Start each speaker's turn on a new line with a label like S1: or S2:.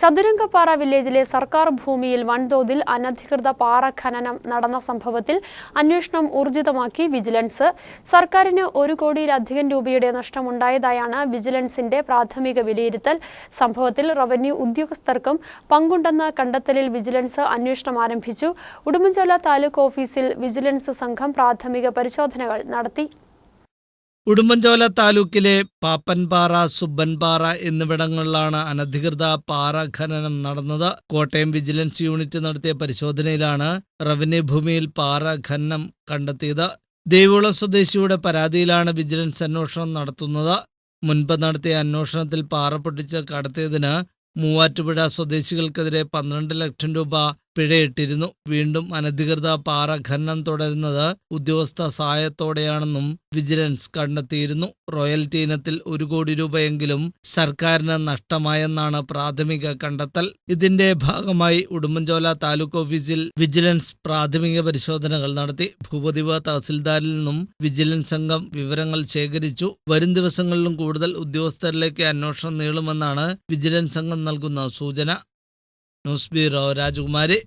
S1: ചതുരംഗപ്പാറ വില്ലേജിലെ സർക്കാർ ഭൂമിയിൽ വൻതോതിൽ അനധികൃത പാറ ഖനനം നടന്ന സംഭവത്തിൽ അന്വേഷണം ഊർജിതമാക്കി വിജിലൻസ്. സർക്കാരിന് ഒരു കോടിയിലധികം രൂപയുടെ നഷ്ടമുണ്ടായതായാണ് വിജിലൻസിന്റെ പ്രാഥമിക വിലയിരുത്തൽ. സംഭവത്തിൽ റവന്യൂ ഉദ്യോഗസ്ഥർക്കും പങ്കുണ്ടെന്ന കണ്ടെത്തലിൽ വിജിലൻസ് അന്വേഷണം ആരംഭിച്ചു. ഉടുമ്പൻചോല താലൂക്ക് ഓഫീസിൽ വിജിലൻസ് സംഘം പ്രാഥമിക പരിശോധനകൾ നടത്തി.
S2: ഉടുമ്പൻചോല താലൂക്കിലെ പാപ്പൻപാറ സുബ്ബൻപാറ എന്നിവിടങ്ങളിലാണ് അനധികൃത പാറ ഖനനം നടന്നത്. കോട്ടയം വിജിലൻസ് യൂണിറ്റ് നടത്തിയ പരിശോധനയിലാണ് റവന്യൂ ഭൂമിയിൽ പാറ ഖനനം കണ്ടെത്തിയത്. ദേവികുളം സ്വദേശിയുടെ പരാതിയിലാണ് വിജിലൻസ് അന്വേഷണം നടത്തുന്നത്. മുൻപ് നടത്തിയ അന്വേഷണത്തിൽ പാറ പൊട്ടിച്ച് കടത്തിയതിന് മൂവാറ്റുപുഴ സ്വദേശികൾക്കെതിരെ പന്ത്രണ്ട് ലക്ഷം രൂപ പിഴയിട്ടിരുന്നു. വീണ്ടും അനധികൃത പാറ ഖനനം തുടരുന്നത് ഉദ്യോഗസ്ഥ സഹായത്തോടെയാണെന്നും വിജിലൻസ് കണ്ടെത്തിയിരുന്നു. റോയൽറ്റി ഇനത്തിൽ ഒരു കോടി രൂപയെങ്കിലും സർക്കാരിന് നഷ്ടമായെന്നാണ് പ്രാഥമിക കണ്ടെത്തൽ. ഇതിന്റെ ഭാഗമായി ഉടുമ്പൻചോല താലൂക്ക് ഓഫീസിൽ വിജിലൻസ് പ്രാഥമിക പരിശോധനകൾ നടത്തി. ഭൂപതിവ തഹസിൽദാരിൽ നിന്നും വിജിലൻസ് സംഘം വിവരങ്ങൾ ശേഖരിച്ചു. വരും ദിവസങ്ങളിലും കൂടുതൽ ഉദ്യോഗസ്ഥരിലേക്ക് അന്വേഷണം നീളുമെന്നാണ് വിജിലൻസ് സംഘം നൽകുന്ന സൂചന. ന്യൂസ് ബ്യൂറോ രാജകുമാരി.